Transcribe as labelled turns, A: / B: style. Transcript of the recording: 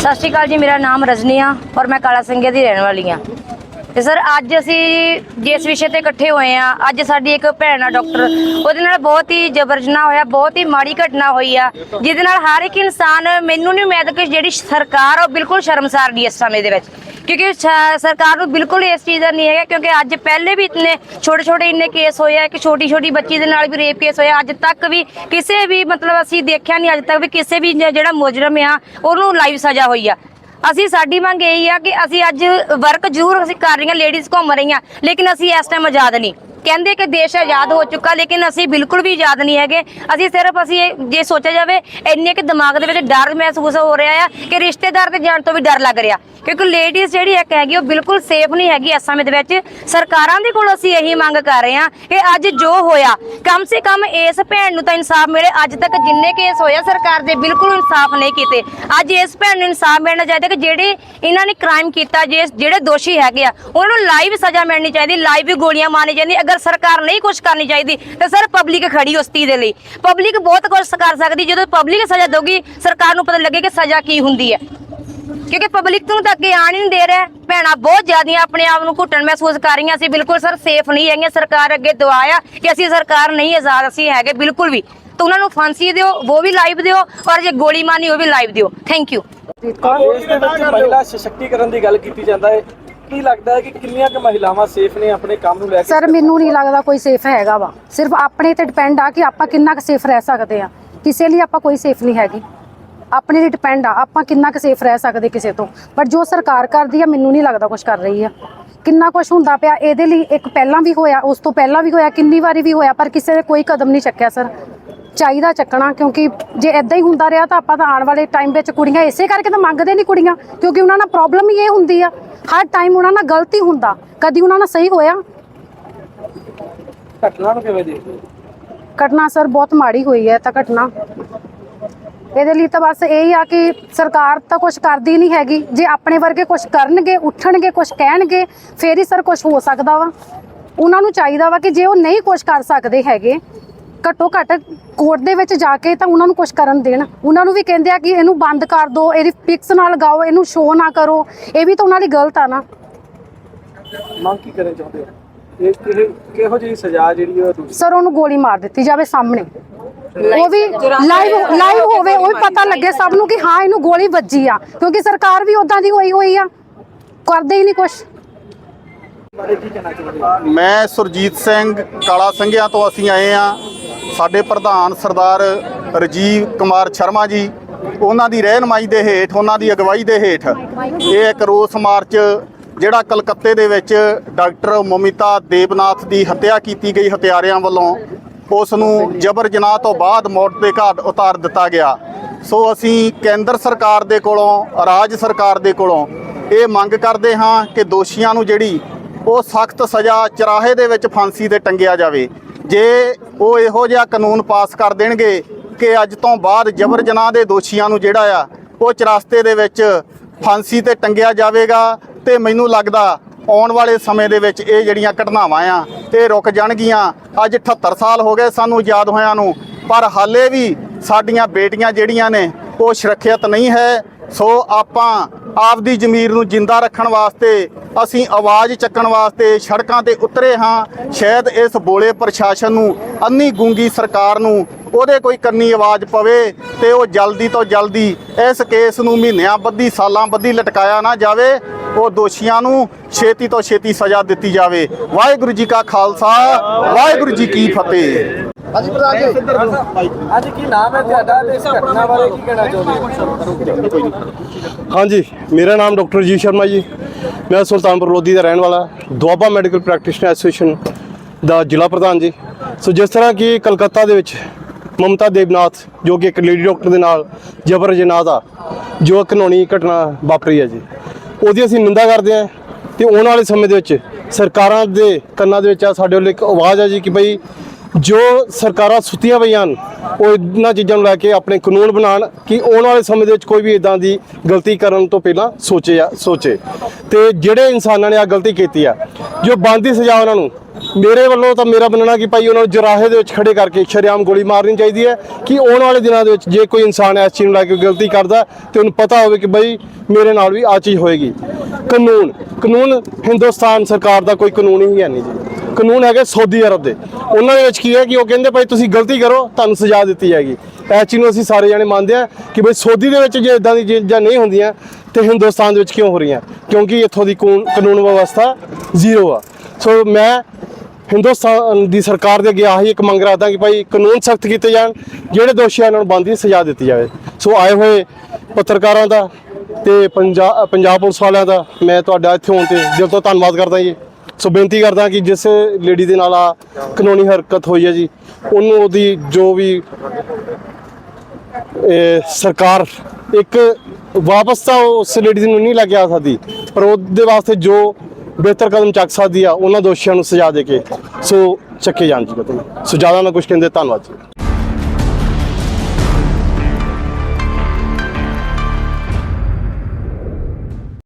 A: ਸਤਿ ਸ਼੍ਰੀ ਅਕਾਲ ਜੀ, ਮੇਰਾ ਨਾਮ ਰਜਨੀ ਆ ਔਰ ਮੈਂ ਕਾਲਾ ਸਿੰਘੇ ਦੀ ਰਹਿਣ ਵਾਲੀ ਆ ਤੇ ਸਰ, ਅੱਜ ਅਸੀਂ ਜਿਸ ਵਿਸ਼ੇ ਤੇ ਇਕੱਠੇ ਹੋਏ ਆ ਅੱਜ ਸਾਡੀ ਇੱਕ ਭੈਣ ਆ ਡਾਕਟਰ। ਉਹਦੇ ਨਾਲ ਬਹੁਤ ਹੀ ਜਬਰਜਨਾ ਹੋਇਆ, ਬਹੁਤ ਹੀ ਮਾੜੀ ਘਟਨਾ ਹੋਈ ਆ, ਜਿਹਦੇ ਨਾਲ ਹਰ ਇੱਕ ਇਨਸਾਨ ਮੈਨੂੰ ਨਹੀਂ ਉਮੀਦ ਕਿ ਜਿਹੜੀ ਸਰਕਾਰ ਆ ਉਹ ਬਿਲਕੁਲ ਸ਼ਰਮਸਾਰ ਨਹੀਂ ਇਸ ਸਮੇਂ ਦੇ ਵਿੱਚ। ਕਿਉਂਕਿ ਸਰਕਾਰ ਨੂੰ ਬਿਲਕੁਲ ਇਸ ਚੀਜ਼ ਦਾ ਨਹੀਂ ਹੈਗਾ, ਕਿਉਂਕਿ ਅੱਜ ਪਹਿਲੇ ਵੀ ਇਤਨੇ ਛੋਟੇ ਛੋਟੇ ਇੰਨੇ ਕੇਸ ਹੋਏ ਆ ਕਿ ਛੋਟੀ ਛੋਟੀ ਬੱਚੀ ਦੇ ਨਾਲ ਵੀ ਰੇਪ ਕੇਸ ਹੋਇਆ। ਅੱਜ ਤੱਕ ਵੀ ਕਿਸੇ ਵੀ ਮਤਲਬ ਅਸੀਂ ਦੇਖਿਆ ਨਹੀਂ, ਅੱਜ ਤੱਕ ਵੀ ਕਿਸੇ ਵੀ ਜਿਹੜਾ ਮੁਜਰਮ ਆ, ਉਹਨੂੰ ਲਾਈਵ ਸਜ਼ਾ ਹੋਈ ਆ। ਅਸੀਂ, ਸਾਡੀ ਮੰਗ ਇਹੀ ਆ ਕਿ ਅਸੀਂ ਅੱਜ ਵਰਕ ਜ਼ਰੂਰ ਅਸੀਂ ਕਰ ਰਹੀਆਂ ਲੇਡੀਜ਼ ਘੁੰਮ ਰਹੀਆਂ, ਲੇਕਿਨ ਅਸੀਂ ਇਸ ਟਾਈਮ ਆਜ਼ਾਦ ਨਹੀਂ। ਕਹਿੰਦੇ ਕਿ ਦੇਸ਼ ਆਜ਼ਾਦ ਹੋ ਚੁੱਕਾ, ਲੇਕਿਨ ਅਸੀਂ ਬਿਲਕੁਲ ਵੀ ਆਜ਼ਾਦ ਨਹੀਂ ਹੈਗੇ। ਅਸੀਂ ਸਿਰਫ ਅਸੀਂ ਜੇ ਸੋਚਿਆ ਜਾਵੇ, ਇੰਨੇ ਕਿ ਦਿਮਾਗ ਦੇ ਵਿੱਚ ਡਰ ਮਹਿਸੂਸ ਹੋ ਰਿਹਾ ਆ ਕਿ ਰਿਸ਼ਤੇਦਾਰ ਤੇ ਜਾਣ ਤੋਂ ਵੀ ਡਰ ਲੱਗ ਰਿਹਾ। ਕਿਉਂਕਿ ਲੇਡੀਜ਼ ਜਿਹੜੀ ਇੱਕ ਹੈਗੀ, ਉਹ ਬਿਲਕੁਲ ਸੇਫ ਨਹੀਂ ਹੈਗੀ ਇਸ ਸਮੇਂ ਦੇ ਵਿੱਚ। ਸਰਕਾਰਾਂ ਦੇ ਕੋਲ ਅਸੀਂ ਇਹੀ ਮੰਗ ਕਰ ਰਹੇ ਹਾਂ ਕਿ ਅੱਜ ਜੋ ਹੋਇਆ, ਕਮ ਸੇ ਕਮ ਇਸ ਭੈਣ ਨੂੰ ਤਾਂ ਇਨਸਾਫ ਮਿਲੇ। ਅੱਜ ਤੱਕ ਜਿੰਨੇ ਕੇਸ ਹੋਇਆ ਸਰਕਾਰ ਦੇ ਬਿਲਕੁਲ ਇਨਸਾਫ ਨਹੀਂ ਕੀਤੇ। ਅੱਜ ਇਸ ਭੈਣ ਨੂੰ ਇਨਸਾਫ ਮਿਲਣਾ ਚਾਹੀਦਾ ਕਿ ਜਿਹੜੇ ਇਹਨਾਂ ਨੇ ਕ੍ਰਾਈਮ ਕੀਤਾ, ਜੇ ਜਿਹੜੇ ਦੋਸ਼ੀ ਹੈਗੇ ਆ, ਉਹਨਾਂ ਨੂੰ ਲਾਈਵ ਸਜ਼ਾ ਮਿਲਣੀ ਚਾਹੀਦੀ ਲਾਈਵ ਗੋਲੀਆਂ ਮਾਰਨੀ ਚਾਹੀਦੀ ਅਗਰ ਸਰਕਾਰ ਨਹੀਂ ਕੁਝ ਕਰਨੀ ਚਾਹੀਦੀ, ਤਾਂ ਸਰ ਪਬਲਿਕ ਖੜੀ ਉਸ ਚੀਜ਼ ਦੇ ਲਈ। ਪਬਲਿਕ ਬਹੁਤ ਕੁਝ ਕਰ ਸਕਦੀ, ਜਦੋਂ ਪਬਲਿਕ ਸਜ਼ਾ ਦੇਊਗੀ ਸਰਕਾਰ ਨੂੰ ਪਤਾ ਲੱਗੇ ਕਿ ਸਜ਼ਾ ਕੀ ਹੁੰਦੀ ਹੈ। ਕਿਉਂਕਿ ਪਬਲਿਕ ਨੂੰ ਤਾਂ ਅੱਗੇ ਆਣ ਹੀ ਨਹੀਂ ਦੇ ਰਿਹਾ। ਭੈਣਾਂ, ਬਹੁਤ ਜ਼ਿਆਦੀਆਂ ਆਪਣੇ ਆਪ ਨੂੰ ਘੁੱਟਣ ਮਹਿਸੂਸ ਕਰ ਰਹੀਆਂ ਅਸੀਂ ਬਿਲਕੁਲ ਸਰ ਸੇਫ ਨਹੀਂ ਹੈਗੀਆਂ। ਸਰਕਾਰ ਅੱਗੇ ਦੁਆ ਕਿ ਅਸੀਂ ਸਰਕਾਰ ਨਹੀਂ ਆਜ਼ਾਦ ਅਸੀਂ ਹੈਗੇ ਬਿਲਕੁਲ ਵੀ। ਤਾਂ ਉਹਨਾਂ ਨੂੰ ਫਾਂਸੀ ਦਿਓ, ਉਹ ਵੀ ਲਾਈਵ ਦਿਓ, ਔਰ ਜੇ ਗੋਲੀ ਮਾਰਨੀ, ਉਹ ਵੀ ਲਾਈਵ ਦਿਓ। ਥੈਂਕ ਯੂ
B: ਇਸ ਦੇ ਵਿੱਚ ਮਹਿਲਾ ਸਸ਼ਕਤੀਕਰਨ ਦੀ ਗੱਲ ਕੀਤੀ ਜਾਂਦਾ ਹੈ। ਕੀ ਲੱਗਦਾ ਹੈ ਕਿ ਕਿੰਨੀਆਂ ਕੁ ਮਹਿਲਾਵਾਂ ਸੇਫ ਨੇ ਆਪਣੇ ਕੰਮ ਨੂੰ ਲੈ ਕੇ?
C: ਸਰ, ਮੈਨੂੰ ਨਹੀਂ ਲੱਗਦਾ ਕੋਈ ਸੇਫ ਹੈਗਾ ਵਾ। ਸਿਰਫ ਆਪਣੇ ਤੇ ਡਿਪੈਂਡ ਆ ਕਿ ਆਪਾਂ ਕਿੰਨਾ ਕੁ ਸੇਫ ਰਹਿ ਸਕਦੇ ਆ। ਕਿਸੇ ਲਈ ਆਪਾਂ ਕੋਈ ਸੇਫ ਨਹੀਂ ਹੈਗੀ। ਆਪਣੇ ਤੇ ਡਿਪੈਂਡ ਆ, ਆਪਾਂ ਕਿੰਨਾ ਕੁ ਸੇਫ ਰਹਿ ਸਕਦੇ ਕਿਸੇ ਤੋਂ। ਪਰ ਜੋ ਸਰਕਾਰ ਕਰਦੀ ਆ, ਮੈਨੂੰ ਨਹੀਂ ਲੱਗਦਾ ਕੁਝ ਕਰ ਰਹੀ ਆ। ਕਿੰਨਾ ਕੁਝ ਹੁੰਦਾ ਪਿਆ, ਇਹਦੇ ਲਈ ਇੱਕ ਪਹਿਲਾਂ ਵੀ ਹੋਇਆ, ਉਸ ਤੋਂ ਪਹਿਲਾਂ ਵੀ ਹੋਇਆ, ਕਿੰਨੀ ਵਾਰੀ ਵੀ ਹੋਇਆ, ਪਰ ਕਿਸੇ ਨੇ ਕੋਈ ਕਦਮ ਨਹੀਂ ਚੱਕਿਆ, ਸਰ। ਚਾਹੀਦਾ ਚੱਕਣਾ ਕਿਉਂਕਿ ਜੇ ਇਦਾਂ ਹੀ ਹੁੰਦਾ ਰਿਹਾ ਤਾਂ ਆਪਾਂ ਤਾਂ ਆਉਣ ਵਾਲੇ ਟਾਈਮ ਵਿੱਚ ਕੁੜੀਆਂ ਇਸੇ ਕਰਕੇ ਤਾਂ ਮੰਗਦੇ ਨਹੀਂ ਕੁੜੀਆਂ ਕਿਉਂਕਿ ਉਹਨਾਂ ਨਾਲ ਪ੍ਰੋਬਲਮ ਹੀ ਇਹ ਹੁੰਦੀ ਆ। ਹਰ ਟਾਈਮ ਉਹਨਾਂ ਨਾਲ ਗਲਤੀ ਹੁੰਦਾ। ਕਦੀ ਉਹਨਾਂ ਨਾਲ ਸਹੀ ਹੋਇਆ?
B: ਘਟਨਾ ਨੂੰ ਕਿਵੇਂ ਦੇਖਦੇ?
C: ਘਟਨਾ ਸਰ ਬਹੁਤ ਮਾੜੀ ਹੋਈ ਹੈ ਤਾਂ ਘਟਨਾ। ਇਹਦੇ ਲਈ ਤਾਂ ਬਸ ਇਹ ਹੀ ਆ ਕਿ ਸਰਕਾਰ ਤਾਂ ਕੁਝ ਕਰਦੀ ਨਹੀਂ ਹੈਗੀ। ਜੇ ਆਪਣੇ ਵਰਗੇ ਕੁਝ ਕਰਨਗੇ ਉੱਠਣਗੇ ਕੁਝ ਕਹਿਣਗੇ ਫੇਰ ਹੀ ਸਰ ਕੁਝ ਹੋ ਸਕਦਾ ਵਾ। ਉਹਨਾਂ ਨੂੰ ਚਾਹੀਦਾ ਵਾ ਕਿ ਜੇ ਉਹ ਨਹੀਂ ਕੁਝ ਕਰ ਸਕਦੇ ਹੈਗੇ ਘੱਟੋ ਘੱਟ ਕੋਰਟ ਦੇ ਵਿੱਚ ਜਾ ਕੇ ਤਾਂ ਉਹਨਾਂ ਨੂੰ ਕੁਝ ਕਰਨ ਦੇਣ। ਉਹਨਾਂ ਨੂੰ ਵੀ ਕਹਿੰਦੇ ਆ ਕਿ ਇਹਨੂੰ ਬੰਦ ਕਰ ਦਿਓ ਇਹਦੀ ਪਿਕਸ ਨਾ ਲਗਾਓ ਇਹਨੂੰ ਸ਼ੋਅ ਨਾ ਕਰੋ। ਇਹ ਵੀ ਤਾਂ ਉਹਨਾਂ ਦੀ ਗਲਤ ਆ ਨਾ।
B: ਮੰਗ ਕੀ ਕਰਨਾ ਚਾਹੁੰਦੇ ਹੋ? ਇਹ ਕਿਹੇ ਕਿਹੋ ਜਿਹੀ ਸਜ਼ਾ ਜਿਹੜੀ ਉਹ
C: ਸਰ ਉਹਨੂੰ ਗੋਲੀ ਮਾਰ ਦਿੱਤੀ ਜਾਵੇ ਸਾਹਮਣੇ। ਉਹ ਵੀ ਲਾਈਵ ਲਾਈਵ ਹੋਵੇ ਉਹ ਵੀ ਪਤਾ ਲੱਗੇ ਸਭ ਨੂੰ ਕਿ ਹਾਂ ਇਹਨੂੰ ਗੋਲੀ ਵੱਜੀ ਆ। ਕਿਉਂਕਿ ਸਰਕਾਰ ਵੀ ਉਦਾਂ ਦੀ ਹੋਈ ਹੋਈ ਆ। ਕਰਦੇ ਹੀ ਨਹੀਂ ਕੁਝ
B: ਬਾਰੇ ਕੀ ਕਹਿਣਾ ਚਾਹੁੰਦੇ ਹੋ?
D: ਮੈਂ ਸੁਰਜੀਤ ਸਿੰਘ ਕਾਲਾ ਸਿੰਘਿਆਂ ਤੋਂ ਅਸੀਂ ਆਏ ਆ ਸਾਡੇ ਪ੍ਰਧਾਨ ਸਰਦਾਰ ਰਜੀਵ ਕੁਮਾਰ ਸ਼ਰਮਾ ਜੀ, ਉਹਨਾਂ ਦੀ ਰਹਿਨਮਾਈ ਦੇ ਹੇਠ, ਉਹਨਾਂ ਦੀ ਅਗਵਾਈ ਦੇ ਹੇਠ ਇਹ ਇੱਕ ਰੋਸ ਮਾਰਚ ਜਿਹੜਾ ਕਲਕੱਤੇ ਦੇ ਵਿੱਚ ਡਾਕਟਰ ਮੋਮਿਤਾ ਦੇਵਨਾਥ ਦੀ ਹੱਤਿਆ ਕੀਤੀ ਗਈ ਹਤਿਆਰਿਆਂ ਵੱਲੋਂ, ਉਸ ਨੂੰ ਜਬਰ ਜਨਾਹ ਤੋਂ ਬਾਅਦ ਮੌਤ ਦੇ ਘਾਟ ਉਤਾਰ ਦਿੱਤਾ ਗਿਆ। ਸੋ ਅਸੀਂ ਕੇਂਦਰ ਸਰਕਾਰ ਦੇ ਕੋਲੋਂ, ਰਾਜ ਸਰਕਾਰ ਦੇ ਕੋਲੋਂ ਇਹ ਮੰਗ ਕਰਦੇ ਹਾਂ ਕਿ ਦੋਸ਼ੀਆਂ ਨੂੰ ਜਿਹੜੀ ਉਹ ਸਖਤ ਸਜ਼ਾ ਚਰਾਹੇ ਦੇ ਵਿੱਚ ਫਾਂਸੀ ਤੇ ਟੰਗਿਆ ਜਾਵੇ। ਜੇ ਉਹ ਇਹੋ ਜਿਹਾ ਕਾਨੂੰਨ ਪਾਸ ਕਰ ਦੇਣਗੇ ਕਿ ਅੱਜ ਤੋਂ ਬਾਅਦ ਜਬਰ ਜਨਾਹ ਦੇ ਦੋਸ਼ੀਆਂ ਨੂੰ ਜਿਹੜਾ ਆ, ਉਹ ਚਰਸਤੇ ਦੇ ਵਿੱਚ ਫਾਂਸੀ ਤੇ ਟੰਗਿਆ ਜਾਵੇਗਾ ਤੇ ਮੈਨੂੰ ਲੱਗਦਾ ਆਉਣ ਵਾਲੇ ਸਮੇਂ ਦੇ ਵਿੱਚ ਇਹ ਜਿਹੜੀਆਂ ਘਟਨਾਵਾਂ ਆ, ਇਹ ਰੁਕ ਜਾਣਗੀਆਂ। ਅੱਜ 78 ਸਾਲ ਹੋ ਗਏ ਸਾਨੂੰ ਯਾਦ ਹੋਇਆਂ ਨੂੰ, ਪਰ ਹਾਲੇ ਵੀ ਸਾਡੀਆਂ ਬੇਟੀਆਂ ਜਿਹੜੀਆਂ ਨੇ, ਉਹ ਸੁਰੱਖਿਅਤ ਨਹੀਂ ਹੈ। ਸੋ ਆਪਾਂ ਆਪਦੀ ਜ਼ਮੀਰ ਨੂੰ ਜਿੰਦਾ ਰੱਖਣ ਵਾਸਤੇ ਅਸੀਂ ਆਵਾਜ਼ ਚੱਕਣ ਵਾਸਤੇ ਸੜਕਾਂ ਤੇ ਉਤਰੇ ਹਾਂ। ਸ਼ਾਇਦ ਇਸ ਬੋਲੇ ਪ੍ਰਸ਼ਾਸਨ ਨੂੰ ਅੰਨੀ ਗੂੰਗੀ ਸਰਕਾਰ ਨੂੰ ਉਹਦੇ ਕੋਈ ਕੰਨੀ ਆਵਾਜ਼ ਪਵੇ ਤੇ ਉਹ ਜਲਦੀ ਤੋਂ ਜਲਦੀ ਇਸ ਕੇਸ ਨੂੰ ਮਹੀਨਿਆਂ ਬੱਧੀ ਸਾਲਾਂ ਬੱਧੀ ਲਟਕਾਇਆ ਨਾ ਜਾਵੇ। ਉਹ ਦੋਸ਼ੀਆਂ ਨੂੰ ਛੇਤੀ ਤੋਂ ਛੇਤੀ ਸਜ਼ਾ ਦਿੱਤੀ ਜਾਵੇ। ਵਾਹਿਗੁਰੂ ਜੀ ਕਾ ਖਾਲਸਾ ਵਾਹਿਗੁਰੂ ਜੀ ਕੀ ਫਤਿਹ।
B: ਅੱਜ ਕੀ ਨਾਮ ਹੈ ਤੁਹਾਡਾ ਤੇ ਇਸ ਘਟਨਾ ਬਾਰੇ ਕੀ ਕਹਿਣਾ ਚਾਹੁੰਦੇ ਹੋ?
E: ਹਾਂਜੀ ਮੇਰਾ ਨਾਮ ਡਾਕਟਰ ਜੀ ਸ਼ਰਮਾ ਜੀ। ਮੈਂ ਸੁਲਤਾਨਪੁਰ ਲੋਧੀ ਦਾ ਰਹਿਣ ਵਾਲਾ, ਦੁਆਬਾ ਮੈਡੀਕਲ ਪ੍ਰੈਕਟੀਸ਼ਨਰ ਐਸੋਸੀਏਸ਼ਨ ਦਾ ਜ਼ਿਲ੍ਹਾ ਪ੍ਰਧਾਨ ਜੀ। ਸੋ ਜਿਸ ਤਰ੍ਹਾਂ ਕਿ ਕਲਕੱਤਾ ਦੇ ਵਿੱਚ ਮਮਤਾ ਦੇਵਨਾਥ, ਜੋ ਕਿ ਇੱਕ ਲੇਡੀ ਡਾਕਟਰ ਦੇ ਨਾਲ ਜਬਰ ਜਨਾਹ ਦਾ, ਜੋ ਕਾਨੂੰਨੀ ਘਟਨਾ ਵਾਪਰੀ ਹੈ ਜੀ, ਉਹਦੀ ਅਸੀਂ ਨਿੰਦਾ ਕਰਦੇ ਹਾਂ ਤੇ ਆਉਣ ਵਾਲੇ ਸਮੇਂ ਦੇ ਵਿੱਚ ਸਰਕਾਰਾਂ ਦੇ ਕੰਨਾਂ ਦੇ ਵਿੱਚ ਆ ਸਾਡੇ ਵੱਲ ਇੱਕ ਆਵਾਜ਼ ਹੈ ਜੀ ਕਿ ਭਈ ਜੋ ਸਰਕਾਰਾਂ ਸੁੱਤੀਆਂ ਪਈਆਂ ਹਨ, ਉਹ ਇਹਨਾਂ ਚੀਜ਼ਾਂ ਨੂੰ ਲੈ ਕੇ ਆਪਣੇ ਕਾਨੂੰਨ ਬਣਾਉਣ ਕਿ ਆਉਣ ਵਾਲੇ ਸਮੇਂ ਦੇ ਵਿੱਚ ਕੋਈ ਵੀ ਇਦਾਂ ਦੀ ਗਲਤੀ ਕਰਨ ਤੋਂ ਪਹਿਲਾਂ ਸੋਚੇ ਆ, ਸੋਚੇ। ਤੇ ਜਿਹੜੇ ਇਨਸਾਨਾਂ ਨੇ ਆ ਗਲਤੀ ਕੀਤੀ ਆ, ਜੋ ਬੰਦੀ ਸਜ਼ਾ ਉਹਨਾਂ ਨੂੰ, ਮੇਰੇ ਵੱਲੋਂ ਤਾਂ ਮੇਰਾ ਮੰਨਣਾ ਕਿ ਭਾਈ ਉਹਨਾਂ ਨੂੰ ਜਰਾਹੇ ਦੇ ਵਿੱਚ ਖੜੇ ਕਰਕੇ ਸ਼ਰੇਆਮ ਗੋਲੀ ਮਾਰਨੀ ਚਾਹੀਦੀ ਹੈ ਕਿ ਆਉਣ ਵਾਲੇ ਦਿਨਾਂ ਦੇ ਵਿੱਚ ਜੇ ਕੋਈ ਇਨਸਾਨ ਇਸ ਚੀਜ਼ ਨੂੰ ਲੈ ਕੇ ਗਲਤੀ ਕਰਦਾ ਤੇ ਉਹਨੂੰ ਪਤਾ ਹੋਵੇ ਕਿ ਭਾਈ ਮੇਰੇ ਨਾਲ ਵੀ ਆ ਚੀਜ਼ ਹੋਏਗੀ। ਕਾਨੂੰਨ ਕਾਨੂੰਨ ਹਿੰਦੁਸਤਾਨ ਸਰਕਾਰ ਦਾ ਕੋਈ ਕਾਨੂੰਨ ਹੀ ਹੈ ਨਹੀਂ ਜੀ। ਕਾਨੂੰਨ ਹੈਗੇ ਸਾਊਦੀ ਅਰਬ ਦੇ। ਉਹਨਾਂ ਦੇ ਵਿੱਚ ਕੀ ਹੈ ਕਿ ਉਹ ਕਹਿੰਦੇ ਭਾਈ ਤੁਸੀਂ ਗਲਤੀ ਕਰੋ, ਤੁਹਾਨੂੰ ਸਜ਼ਾ ਦਿੱਤੀ ਜਾਏਗੀ। ਇਸ ਚੀਜ਼ ਨੂੰ ਅਸੀਂ ਸਾਰੇ ਜਾਣੇ ਮੰਨਦੇ ਆ ਕਿ ਭਾਈ ਸਾਊਦੀ ਦੇ ਵਿੱਚ ਜੇ ਇਦਾਂ ਦੀ ਚੀਜ਼ਾਂ ਨਹੀਂ ਹੁੰਦੀਆਂ, ਤੇ ਹਿੰਦੁਸਤਾਨ ਦੇ ਵਿੱਚ ਕਿਉਂ ਹੋ ਰਹੀਆਂ? ਕਿਉਂਕਿ ਇੱਥੋਂ ਦੀ ਕਾਨੂੰਨ ਕਾਨੂੰਨ ਵਿਵਸਥਾ ਜ਼ੀਰੋ ਆ। ਸੋ ਮੈਂ ਹਿੰਦੁਸਤਾਨ ਦੀ ਸਰਕਾਰ ਦੇ ਅੱਗੇ ਆਹੀ ਇੱਕ ਮੰਗ ਰੱਖਦਾ ਕਿ ਭਾਈ ਕਾਨੂੰਨ ਸਖਤ ਕੀਤੇ ਜਾਣ, ਜਿਹੜੇ ਦੋਸ਼ੀਆਂ ਨੂੰ ਬੰਦੀ ਸਜ਼ਾ ਦਿੱਤੀ ਜਾਵੇ। ਸੋ ਆਏ ਹੋਏ ਪੱਤਰਕਾਰਾਂ ਦਾ ਤੇ ਪੰਜਾਬ ਪੰਜਾਬ ਪੁਲਿਸ ਵਾਲਿਆਂ ਦਾ, ਮੈਂ ਤੁਹਾਡਾ ਇੱਥੇ ਹੋਣ ਤੇ ਦਿਲ ਤੋਂ ਧੰਨਵਾਦ ਕਰਦਾ ਜੀ। ਸੋ ਬੇਨਤੀ ਕਰਦਾ ਕਿ ਜਿਸ ਲੇਡੀ ਦੇ ਨਾਲ ਆ ਕਾਨੂੰਨੀ ਹਰਕਤ ਹੋਈ ਹੈ ਜੀ, ਉਹਨੂੰ ਉਹਦੀ ਜੋ ਵੀ ਸਰਕਾਰ ਇੱਕ ਵਾਪਸ ਤਾਂ ਉਸ ਲੇਡੀ ਨੂੰ ਨਹੀਂ ਲੈ ਕੇ ਆ ਸਕਦੀ, ਪਰ ਉਹਦੇ ਵਾਸਤੇ ਜੋ ਬਿਹਤਰ ਕਦਮ ਚੱਕ ਸਕਦੀ ਆ, ਉਹਨਾਂ ਦੋਸ਼ੀਆਂ ਨੂੰ ਸਜ਼ਾ ਦੇ ਕੇ ਸੋ ਚੱਕੇ ਜਾਣ ਜੀ। ਕਦਮ ਸੋ ਜ਼ਿਆਦਾ ਨਾ ਕੁਝ ਕਹਿੰਦੇ, ਧੰਨਵਾਦ ਜੀ।